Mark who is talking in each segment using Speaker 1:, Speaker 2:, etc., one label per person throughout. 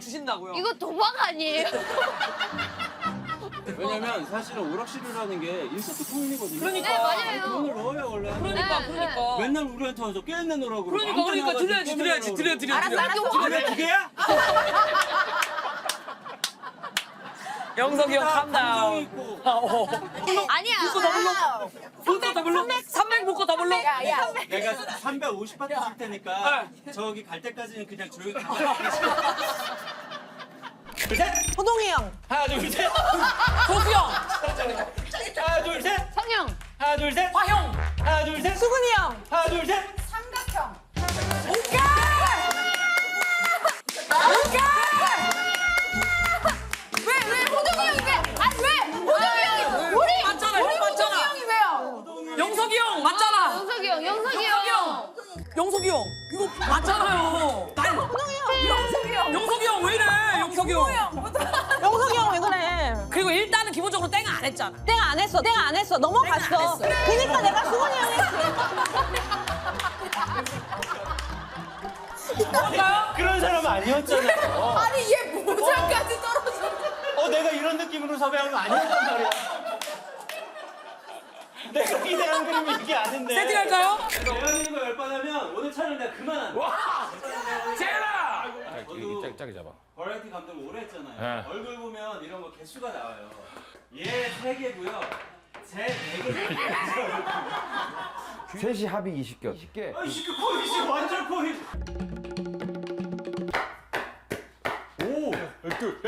Speaker 1: 주신다고요.
Speaker 2: 이거 도박 아니에요?
Speaker 3: 왜냐면 사실은 오락실이라는 게 일석이 통일이거든요.
Speaker 1: 그러니까.
Speaker 2: 네, 맞아요.
Speaker 3: 돈을 넣어요 원래.
Speaker 1: 그러니까
Speaker 2: 네,
Speaker 1: 그러니까.
Speaker 3: 맨날 우리한테 와서 깨내 놓으라고.
Speaker 1: 그러니까 그러니까 드려야지 드려야지 드려 드려
Speaker 2: 알았어,
Speaker 1: 드려.
Speaker 2: 알았어.
Speaker 3: 그래 두 개야?
Speaker 1: 영석이 형.
Speaker 3: 있고.
Speaker 1: 아, 어.
Speaker 2: 아니야.
Speaker 1: 묶어 더블로. 묶어 더블로. 300 묶어 더블로.
Speaker 3: 내가 350바트 줄 테니까 저기 갈 때까지는 그냥 조용히 가. 둘 셋.
Speaker 4: 호동이 형.
Speaker 3: 하나 둘 셋.
Speaker 1: 조수 형.
Speaker 3: 하나 둘 셋.
Speaker 2: 성형.
Speaker 3: 하나 둘 셋.
Speaker 1: 화형.
Speaker 3: 하나 둘 셋.
Speaker 4: 수근이 형.
Speaker 3: 하나 둘 셋.
Speaker 1: 영석이 형 이거 맞잖아요. 난
Speaker 4: 호동이 형. 영석이 형.
Speaker 1: 영석이 형 왜 이래? 영석이 형.
Speaker 4: 영석이 형 왜 그래?
Speaker 1: 그리고 일단은 기본적으로 땡 안 했잖아.
Speaker 4: 내가 안 했어. 내가 안 했어. 넘어갔어. 그니까 내가 수근이 형 했지.
Speaker 1: 뭔가요?
Speaker 3: 그런 사람 아니었잖아요.
Speaker 2: 아니, 얘 모자까지 떨어졌어.
Speaker 3: 어 내가 이런 느낌으로 섭외한 거 아니었단 말이야. 내가 기대한 그림이 이게 아닌데.
Speaker 1: 세팅할까요?
Speaker 3: 원하는 거 열받으면 오늘 촬영 내가 그만한다. 와!
Speaker 1: 제라!
Speaker 3: 저도
Speaker 5: 짝, 짝이 잡아.
Speaker 3: 버라이티 감독 오래 했잖아요.
Speaker 5: 네.
Speaker 3: 얼굴 보면 이런 거 개수가 나와요. 얘세 개고요. 제네 개.
Speaker 5: 셋이 합이 20개. 20개.
Speaker 3: 아, 20개 거의 20 완전 거의.
Speaker 5: 오! 12.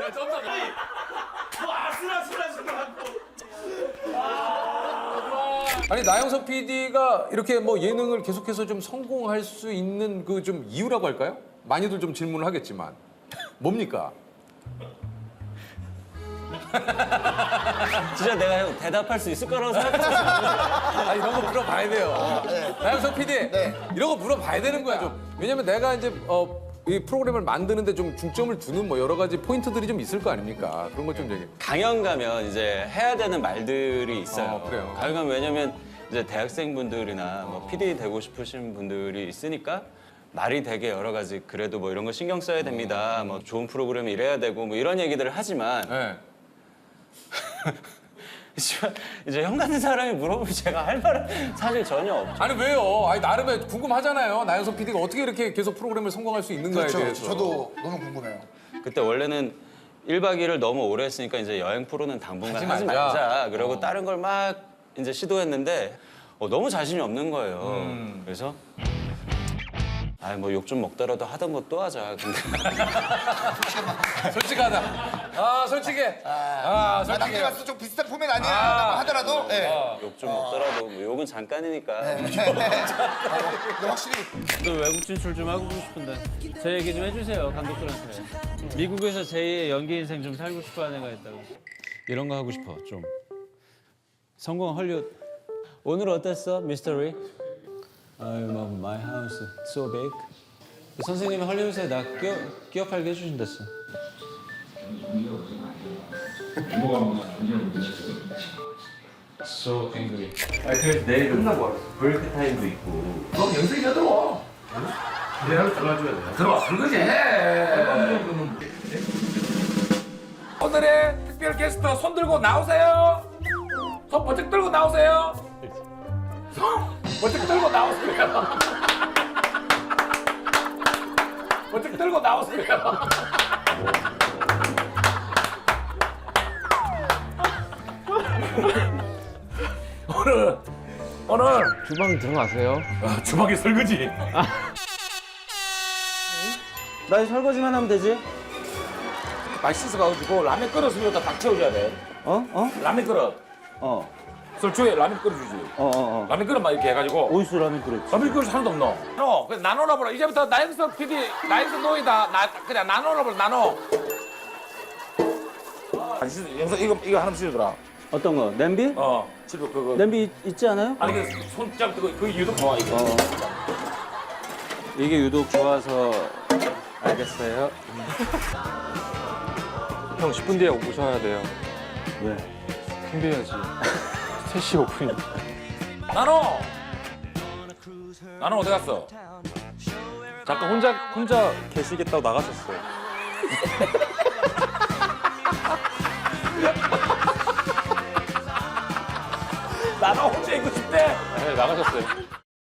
Speaker 5: 야, 점점.
Speaker 6: 아니 나영석 PD가 이렇게 뭐 예능을 계속해서 좀 성공할 수 있는 그 좀 이유라고 할까요? 많이들 좀 질문을 하겠지만. 뭡니까?
Speaker 3: 진짜 내가 형 대답할 수 있을 거라고 생각했어.
Speaker 6: 아 이런 거 물어봐야 돼요. 나영석 PD 이런 거 물어봐야 되는 거야 좀. 왜냐면 내가 이제 어, 이 프로그램을 만드는데 좀 중점을 두는 뭐 여러 가지 포인트들이 좀 있을 거 아닙니까? 그런 거좀 얘기.
Speaker 3: 강연 가면 이제 해야 되는 말들이 있어요.
Speaker 6: 어, 그래요?
Speaker 3: 강연 가면 왜냐면 이제 대학생분들이나 뭐 PD 되고 싶으신 분들이 있으니까 말이 되게 여러 가지 그래도 뭐 이런 거 신경 써야 됩니다. 뭐 좋은 프로그램 이래야 되고 뭐 이런 얘기들을 하지만
Speaker 6: 네.
Speaker 3: 씨발, 이제 형 같은 사람이 물어보면 제가 할 말은 사실 전혀 없죠.
Speaker 6: 아니 왜요? 아니 나름의 궁금하잖아요. 나영석 PD가 어떻게 이렇게 계속 프로그램을 성공할 수 있는가에
Speaker 7: 그렇죠.
Speaker 6: 대해서.
Speaker 7: 저도 너무 궁금해요.
Speaker 3: 그때 원래는 1박 2일을 너무 오래 했으니까 이제 여행 프로는 당분간
Speaker 6: 하지
Speaker 3: 하지,
Speaker 6: 말자.
Speaker 3: 말자. 그러고 다른 걸 막 이제 시도했는데 어, 너무 자신이 없는 거예요. 그래서 아뭐욕 좀 먹더라도 하던 거 또 하자. 근데
Speaker 6: 솔직하다. 아 솔직해. 아
Speaker 7: 아,
Speaker 6: 솔직해.
Speaker 7: 남들 봤을 때좀 비슷한 포맷 아니야? 하더라도 예.
Speaker 3: 욕 좀 먹더라도 뭐 욕은 잠깐이니까.
Speaker 7: 근데 확실히
Speaker 8: 또 외국 진출 좀 하고 싶은데 제 얘기 좀 해주세요 감독들한테 미국에서 제2의 연기 인생 좀 살고 싶어하는 애가 있다고 이런 거 하고 싶어 좀 성공한 헐리우드 오늘 어땠어 미스터리? 아유 막 my house so big 선생님이 헐리우드에 나 끼어, 끼어 팔게 해주신댔어 So angry
Speaker 3: 아 그래서 내일 끝나고 브레이크 타임도 있고.
Speaker 6: 그럼 영석이가 들어와. 내가 들어와줘야 돼. 들어와. 그거지. 오늘의 특별 게스트 손 들고 나오세요. 손 번쩍 들고 나오세요. 손 번쩍 들고 나오세요. 번쩍 들고 나오세요. 오늘 오늘
Speaker 5: 주방 들어가세요.
Speaker 6: 아, 주방에 설거지.
Speaker 8: 나 설거지만 하면 되지?
Speaker 6: 맛있어 가지고 라면 끓였으면 여기다 딱 채워줘야 돼.
Speaker 8: 어? 어?
Speaker 6: 라면 끓여.
Speaker 8: 어
Speaker 5: 설주에 라면 끓여주지.
Speaker 3: 어 어 어.
Speaker 5: 라면 끓여 막 이렇게 해가지고.
Speaker 3: 어디서 라면 끓였지?
Speaker 5: 라면 끓여 하나도 없노. 나눠. 그래서 나눠라 보라. 이제부터 나영석 PD, 나영석 노이다. 나 그냥 나눠라 보라. 나눠. 안 씻어. 영석 이거 이거 하나 씻어더라.
Speaker 3: 어떤 거? 냄비?
Speaker 5: 어. 집에 그거.
Speaker 3: 냄비 있, 있지 않아요?
Speaker 5: 아니 그 손잡 그거 그 유독 좋아 이거.
Speaker 3: 어. 이게 유독 좋아서 알겠어요.
Speaker 9: 형 10분 뒤에 오셔야 돼요.
Speaker 3: 왜?
Speaker 9: 준비해야지. 3시 오픈이.
Speaker 5: 나눠. 나눠 어디 갔어?
Speaker 9: 잠깐 혼자 혼자 계시겠다고 나가셨어요.
Speaker 5: 나눠 혼자 있고 싶대.
Speaker 9: 네, 나가셨어요.